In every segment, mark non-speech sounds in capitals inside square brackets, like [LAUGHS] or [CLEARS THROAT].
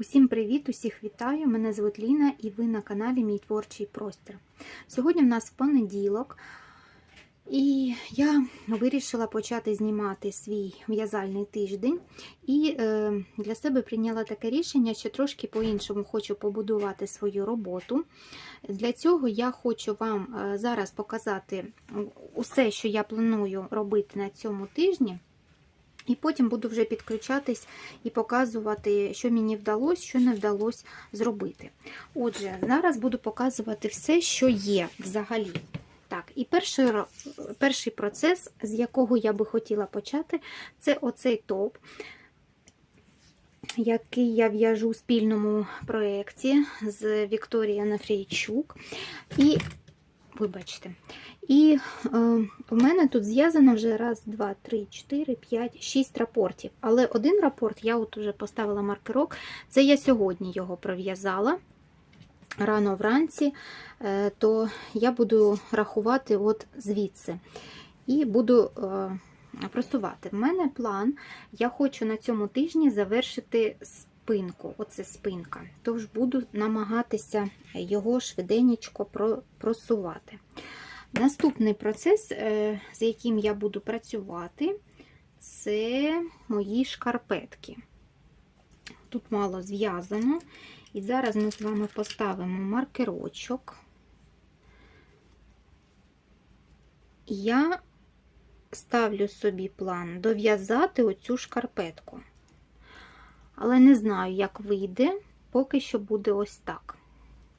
Усім привіт, усіх вітаю! Мене звуть Ліна і ви на каналі Мій творчий простір. Сьогодні в нас понеділок, і я вирішила почати знімати свій в'язальний тиждень. І е, для себе прийняла таке рішення, що трошки по-іншому хочу побудувати свою роботу. Для цього я хочу вам е, зараз показати усе, що я планую робити на цьому тижні. І потім буду вже підключатись і показувати, що мені вдалося, що не вдалося зробити. Отже, зараз буду показувати все, що є взагалі. Так, і перший, перший процес, з якого я би хотіла почати, це оцей топ, який я в'яжу у спільному проєкті з Вікторією Анафрійчук. І, вибачте, і е, у мене тут зв'язано вже раз, два, три, чотири, п'ять, шість рапортів. Але один рапорт я от уже поставила маркерок. Це я сьогодні його пров'язала рано вранці, е, то я буду рахувати от звідси. І буду е, просувати. В мене план, я хочу на цьому тижні завершити спинку. Оце спинка. Тож буду намагатися його швиденько просувати. Наступний процес, е, з яким я буду працювати, це мої шкарпетки. Тут мало зв'язано. І зараз ми з вами поставимо маркерочок. Я ставлю собі план дов'язати оцю шкарпетку. Але не знаю, як вийде, поки що буде ось так.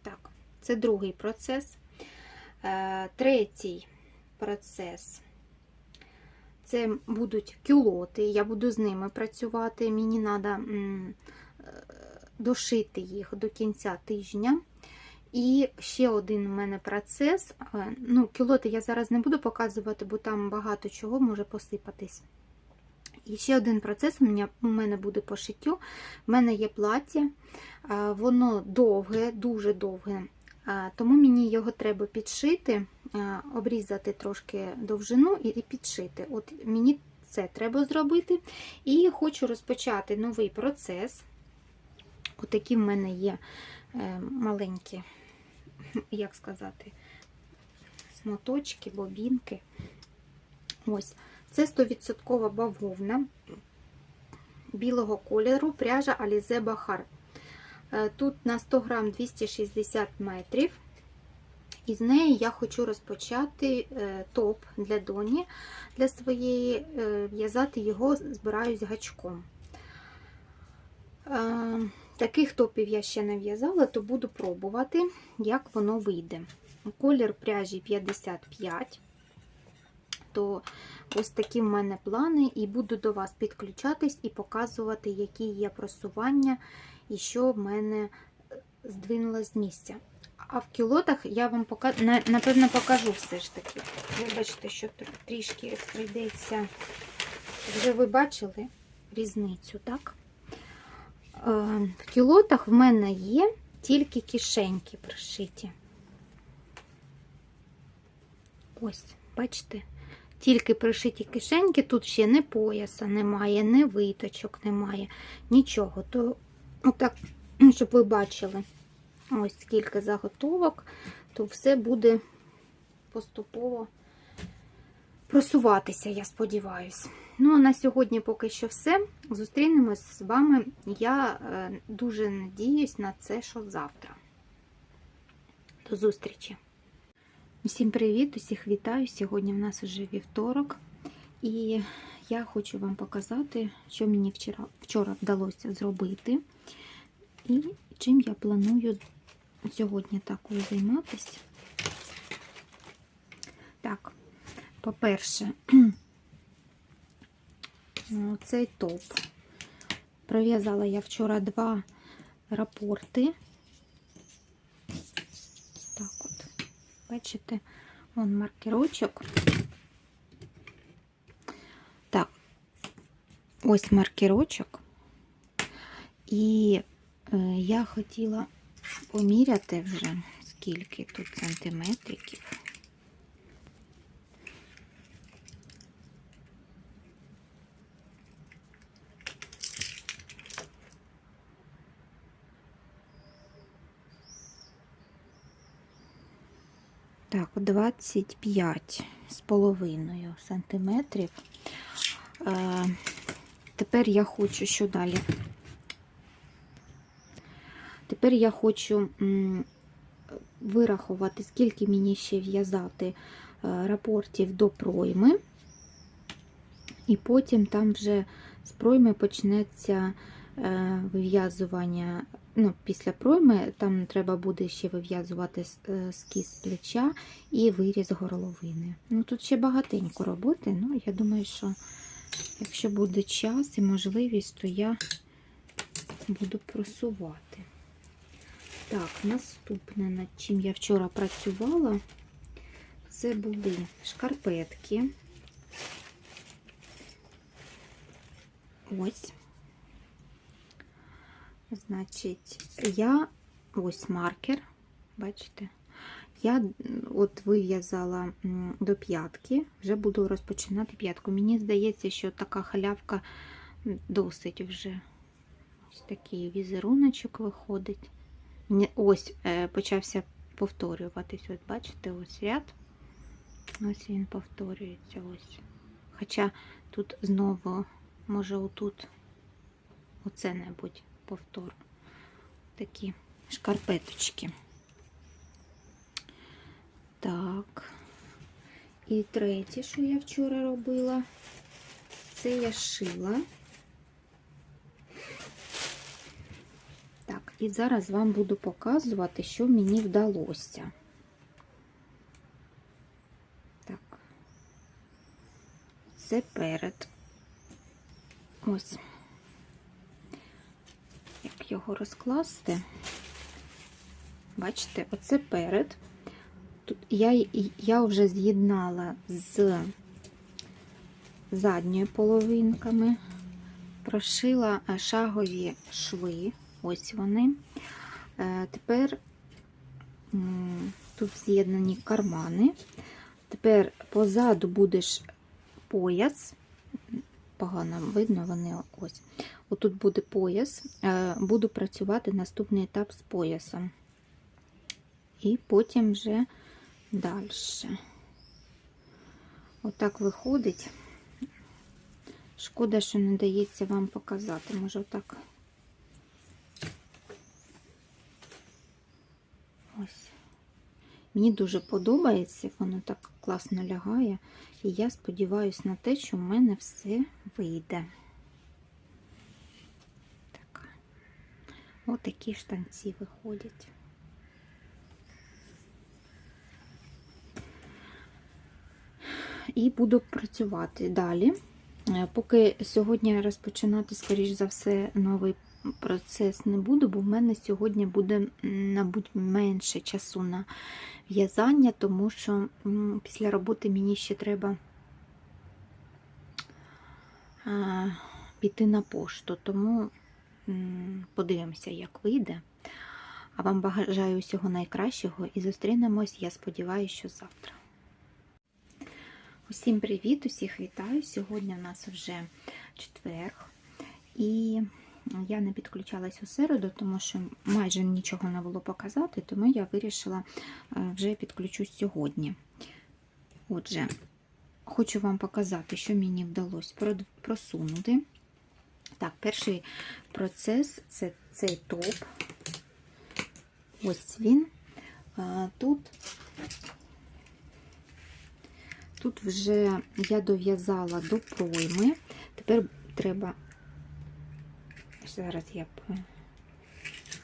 Так, це другий процес. Е, третій процес це будуть кюлоти, я буду з ними працювати, мені треба дошити їх до кінця тижня. І ще один у мене процес. Е, ну, Кюлоти я зараз не буду показувати, бо там багато чого може посипатись. І ще один процес у мене, буде по шиттю. У мене є плаття, е, воно довге, дуже довге. Тому мені його треба підшити, обрізати трошки довжину і підшити. От Мені це треба зробити. І хочу розпочати новий процес. Отакі в мене є е, маленькі, [LAUGHS] як сказати, смоточки, бобінки. Ось, це 100% бавовна білого кольору, пряжа Alize Bahar. Е, тут на 100 грам 260 метрів. І з неї я хочу розпочати е, топ для доні для своєї, е, в'язати його збираюсь гачком. Таких топів я ще не в'язала, то буду пробувати, як воно вийде. Колір пряжі 55, то ось такі в мене плани, і буду до вас підключатись і показувати, які є просування і що в мене е, здвинулося з місця. А в кілотах я вам покажу, напевно, покажу все ж таки. Вибачте, що трішки прийдеться. Вже ви бачили різницю, так? Е, в кілотах в мене є тільки кишеньки пришиті. Ось, бачите? Тільки пришиті кишеньки, тут ще не пояса немає, не виточок немає, нічого. То Отак, щоб ви бачили, ось скільки заготовок, то все буде поступово просуватися, я сподіваюся. Ну, а на сьогодні поки що все. Зустрінемось з вами. Я е, дуже надіюсь на це, що завтра. До зустрічі! Всім привіт, усіх вітаю! Сьогодні в нас вже вівторок. І я хочу вам показати, що мені вчора, вчора вдалося зробити. І чим я планую сьогодні такою займатися. Так, по-перше, [CLEARS THROAT] цей топ. Пров'язала я вчора два рапорти. Так от, бачите, вон маркерочок. Так, ось маркерочок. І Е, я хотіла поміряти вже, скільки тут сантиметриків. Так, 25 з половиною сантиметрів. Е, тепер я хочу, що далі? Тепер я хочу вирахувати, скільки мені ще в'язати е, рапортів до пройми. І потім там вже з пройми почнеться е, вив'язування. Ну, після пройми там треба буде ще вив'язувати е, скіз плеча і виріз горловини. Ну, тут ще багатенько роботи. Ну, я думаю, що якщо буде час і можливість, то я буду просувати. Так, наступне, над чим я вчора працювала, це були шкарпетки. Ось. Значить, я ось маркер, бачите? Я от вив'язала до п'ятки, вже буду розпочинати п'ятку. Мені здається, що така халявка досить вже. Ось такий візеруночок виходить. Ось е, почався повторюватись. От бачите, ось ряд. Ось він повторюється. ось. Хоча тут знову, може, отут оце небудь повтор. Такі шкарпеточки. Так. І третє, що я вчора робила, це я шила. Так, і зараз вам буду показувати, що мені вдалося. Так, це перед. Ось. Його розкласти? Бачите, оце перед. Тут я, я вже з'єднала з задньою половинками, прошила е, шагові шви. Ось вони. Е, Тепер тут з'єднані кармани. Тепер позаду будеш пояс. Погано видно, вони ось. Отут буде пояс. Е, Буду працювати наступний етап з поясом. І потім вже далі. Отак виходить. Шкода, що не дається вам показати. Може, отак. Ось. Мені дуже подобається, воно так класно лягає. І я сподіваюся на те, що в мене все вийде. Так. Ось такі штанці виходять. І буду працювати далі. Е, Поки сьогодні розпочинати, скоріш за все, новий процес не буду, бо в мене сьогодні буде, мабуть, менше часу на в'язання, тому що після роботи мені ще треба піти на пошту, тому подивимося, як вийде. А вам бажаю всього найкращого і зустрінемось, я сподіваюся, що завтра. Усім привіт, усіх вітаю. Сьогодні у нас вже четверг, і я не підключалась у середу, тому що майже нічого не було показати, тому я вирішила е, вже підключусь сьогодні. Отже, хочу вам показати, що мені вдалося просунути. Так, перший процес це цей топ. Ось він. Е, Тут Тут вже я дов'язала до пройми. Тепер треба, зараз я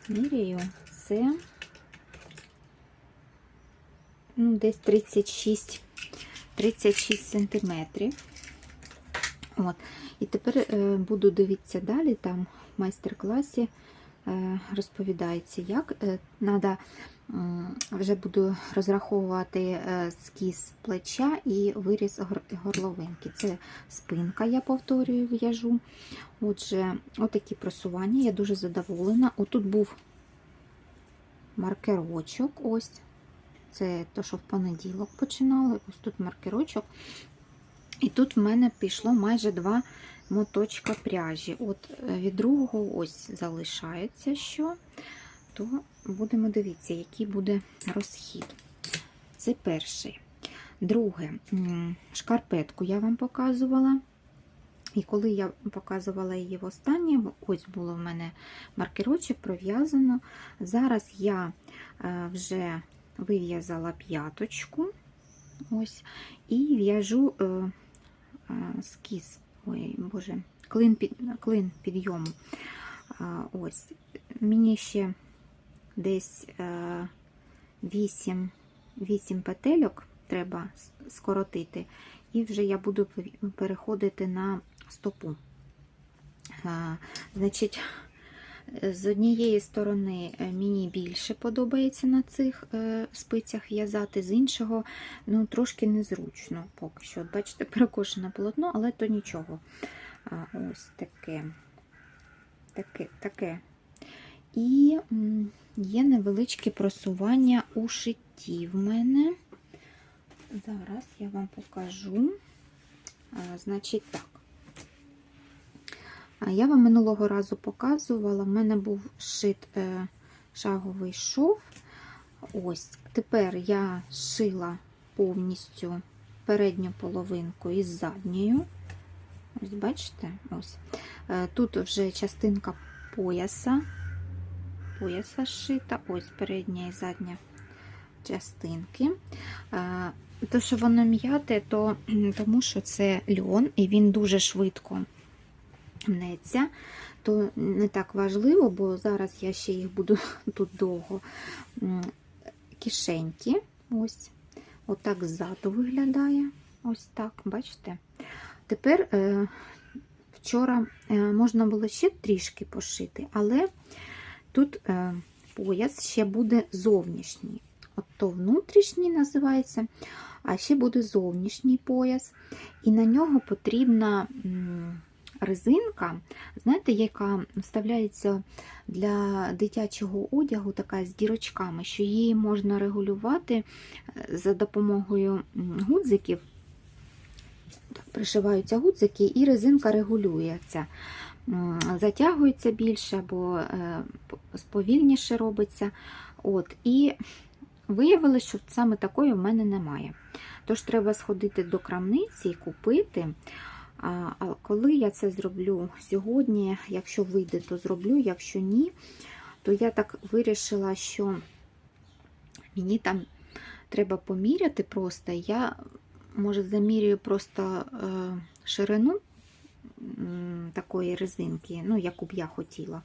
поміряю, це ну, десь 36, 36 сантиметрів. От. І тепер е, буду дивитися далі, там в майстер-класі розповідається, як треба вже буду розраховувати е, скіз плеча і виріз горловинки. Це спинка, я повторюю, в'яжу. Отже, отакі просування, я дуже задоволена. Отут був маркерочок, ось. Це то, що в понеділок починали. Ось тут маркерочок. І тут в мене пішло майже два моточка пряжі. От е, від другого ось залишається що то будемо дивитися, який буде розхід. це перший. Друге, шкарпетку я вам показувала. І коли я показувала її востаннє, ось було в мене маркерочок пров'язано. Зараз я е, вже вив'язала п'яточку. Ось, і в'яжу е, скіз, ой, боже, клин, під, клин підйому. Ось, мені ще десь е, 8, 8 петельок треба скоротити, і вже я буду переходити на стопу. Значить, з однієї сторони е, мені більше подобається на цих е, спицях в'язати, з іншого ну, трошки незручно поки що. От Бачите, [LAUGHS] перекошене полотно, але то нічого. Ось таке. Таке. таке. І є невеличке просування у шитті в мене. Зараз я вам покажу. Значить так. Я вам минулого разу показувала, в мене був шит е, шаговий шов. Ось, тепер я шила повністю передню половинку із задньою. Ось, бачите? Ось. Е, Тут вже частинка пояса. Пояса шита, ось передня і задня частинки. Е, То, що воно м'яте, то тому що це льон, і він дуже швидко мнеться, то не так важливо, бо зараз я ще їх буду [LAUGHS] тут довго. Кишеньки, ось, отак ззаду виглядає. Ось так, бачите? Тепер е, вчора е, можна було ще трішки пошити, але тут е, пояс ще буде зовнішній. От то внутрішній називається, а ще буде зовнішній пояс, і на нього потрібна. Резинка, знаєте, яка вставляється для дитячого одягу, така з дірочками, що її можна регулювати е, за допомогою гудзиків. Так, пришиваються гудзики, і резинка регулюється. Затягується більше або е, сповільніше робиться. От, І виявилося, що саме такої в мене немає. Тож треба сходити до крамниці і купити. А коли я це зроблю сьогодні, якщо вийде, то зроблю, якщо ні, то я так вирішила, що мені там треба поміряти просто. Я, може, замірюю просто е, ширину такої резинки, ну, яку б я хотіла.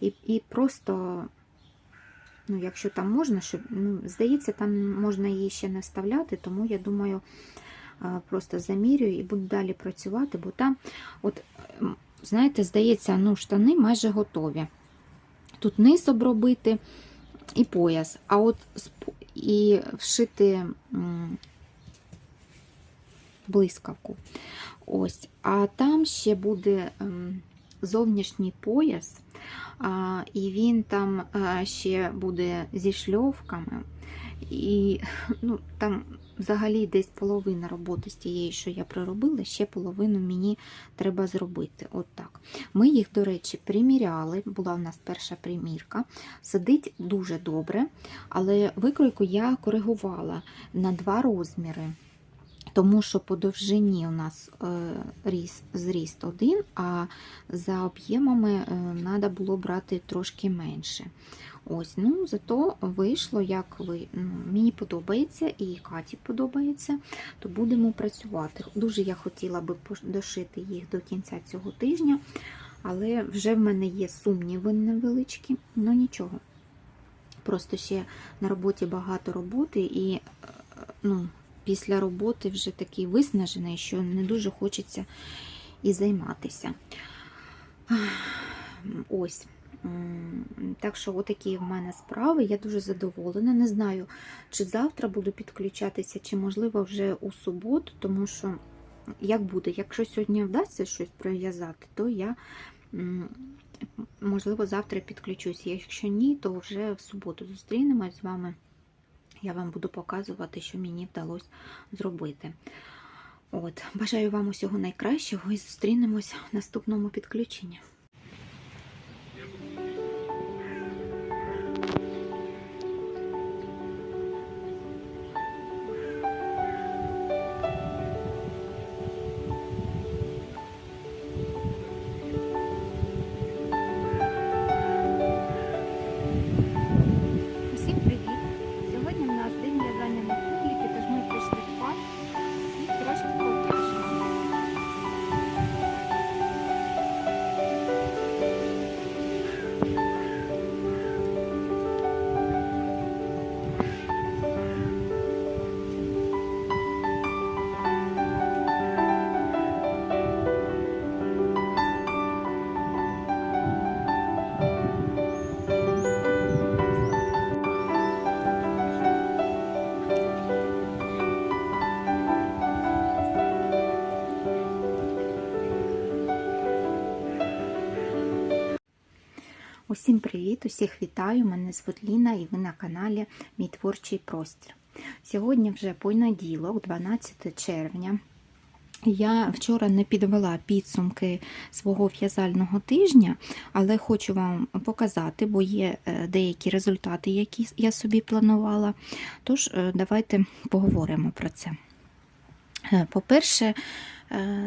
І, і просто, ну, якщо там можна, щоб, ну, здається, там можна її ще не вставляти, тому я думаю. Просто замірюю і буду далі працювати, бо там, от, знаєте, здається, ну, штани майже готові. Тут низ обробити і пояс, а от і вшити блискавку. Ось. А там ще буде ем, зовнішній пояс, і він там ще буде зі шльовками. І ну, там взагалі десь половина роботи з тієї, що я проробила, ще половину мені треба зробити. От так. Ми їх, до речі, приміряли, була в нас перша примірка. Сидить дуже добре, але викройку я коригувала на два розміри. Тому що по довжині у нас е, ріс, зріст один, а за об'ємами треба було брати трошки менше. Ось, ну зато вийшло, як ви мені подобається і Каті подобається, то будемо працювати. Дуже я хотіла би дошити їх до кінця цього тижня, але вже в мене є сумніви невеличкі, ну нічого. Просто ще на роботі багато роботи, і е, ну, після роботи вже такий виснажений, що не дуже хочеться і займатися. Ось. Так що, отакі в мене справи. Я дуже задоволена. Не знаю, чи завтра буду підключатися, чи, можливо, вже у суботу, тому що як буде, якщо сьогодні вдасться щось пров'язати, то я, можливо, завтра підключусь. Якщо ні, то вже в суботу зустрінемось з вами. Я вам буду показувати, що мені вдалося зробити. От, бажаю вам усього найкращого і зустрінемось в наступному підключенні. Усім привіт! Усіх вітаю! Мене звуть Ліна і ви на каналі Мій творчий простір. Сьогодні вже понеділок, 12 червня. Я вчора не підвела підсумки свого в'язального тижня, але хочу вам показати, бо є е, деякі результати, які я собі планувала. Тож, е, давайте поговоримо про це. Е, По-перше,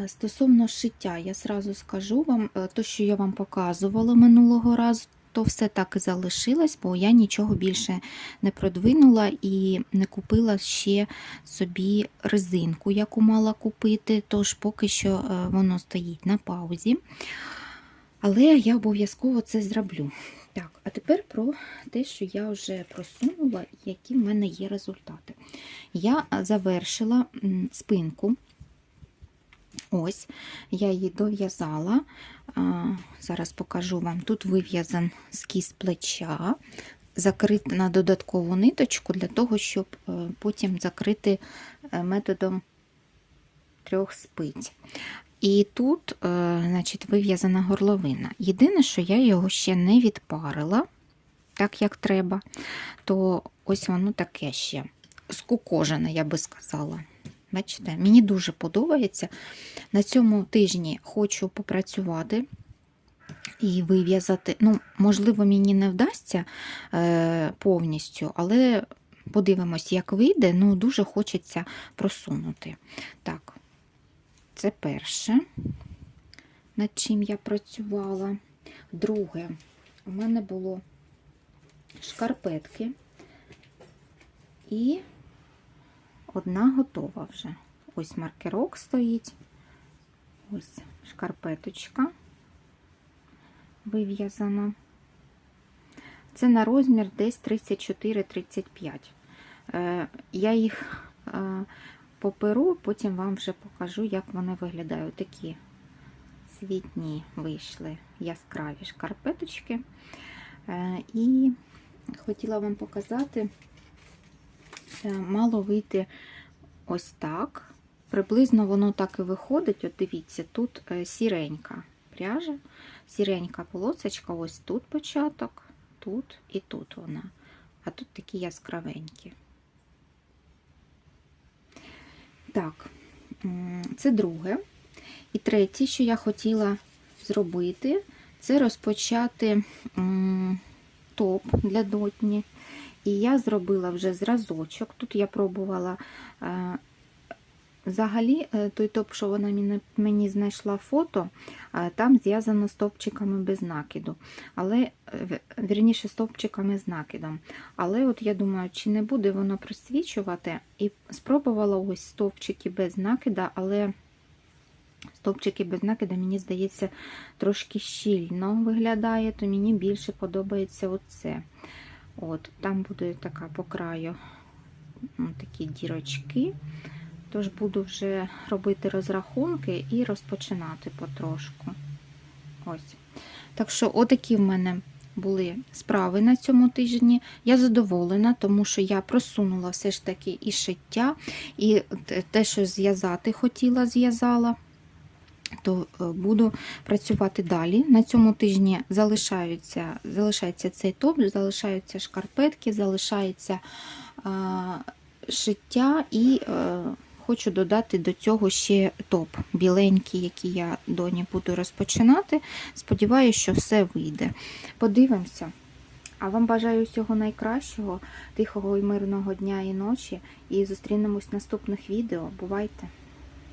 стосовно шиття, я сразу скажу вам, то, що я вам показувала минулого разу, то все так і залишилось, бо я нічого більше не продвинула і не купила ще собі резинку, яку мала купити, тож поки що е, воно стоїть на паузі. Але я обов'язково це зроблю. Так, а тепер про те, що я вже просунула, які в мене є результати. Я завершила спинку. Ось, я її дов'язала. Зараз покажу вам. Тут вив'язан скіз плеча, закрит на додаткову ниточку для того, щоб е, потім закрити е, методом трьох спиць. І тут, е, значить, вив'язана горловина. Єдине, що я його ще не відпарила, так як треба, то ось воно таке ще скукожене, я би сказала. Бачите, мені дуже подобається. На цьому тижні хочу попрацювати і вив'язати. Ну, можливо, мені не вдасться е, повністю, але подивимось, як вийде. Ну, дуже хочеться просунути. Так, це перше, над чим я працювала. Друге, у мене було шкарпетки і одна готова вже. Ось маркерок стоїть. Ось шкарпеточка вив'язана. Це на розмір десь 34-35. Е, Я їх е, поперу, потім вам вже покажу, як вони виглядають. Такі світні вийшли яскраві шкарпеточки. Е, І хотіла вам показати, мало вийти ось так. Приблизно воно так і виходить. От дивіться, тут е, сіренька пряжа, сіренька полосочка, ось тут початок, тут і тут вона. А тут такі яскравенькі. Так, це друге. І третє, що я хотіла зробити, це розпочати топ для дотні. І я зробила вже зразочок. Тут я пробувала е, Взагалі, е, той топ, що вона мені, знайшла фото, е, там зв'язано стовпчиками без накиду. Але, вірніше, стовпчиками з накидом. Але от я думаю, чи не буде воно просвічувати. І спробувала ось стовпчики без накида, але стовпчики без накида, мені здається, трошки щільно виглядає, то мені більше подобається оце. От, Там буде така по краю такі дірочки. Тож буду вже робити розрахунки і розпочинати потрошку. Ось. Так що, отакі в мене були справи на цьому тижні. Я задоволена, тому що я просунула все ж таки і шиття, і те, що зв'язати хотіла, зв'язала. То е, буду працювати далі. На цьому тижні залишаються, залишається цей топ, залишаються шкарпетки, залишається а, шиття і е, хочу додати до цього ще топ біленький, який я доні буду розпочинати. Сподіваюся, що все вийде. Подивимося. А вам бажаю всього найкращого, тихого і мирного дня і ночі. І зустрінемось в наступних відео. Бувайте!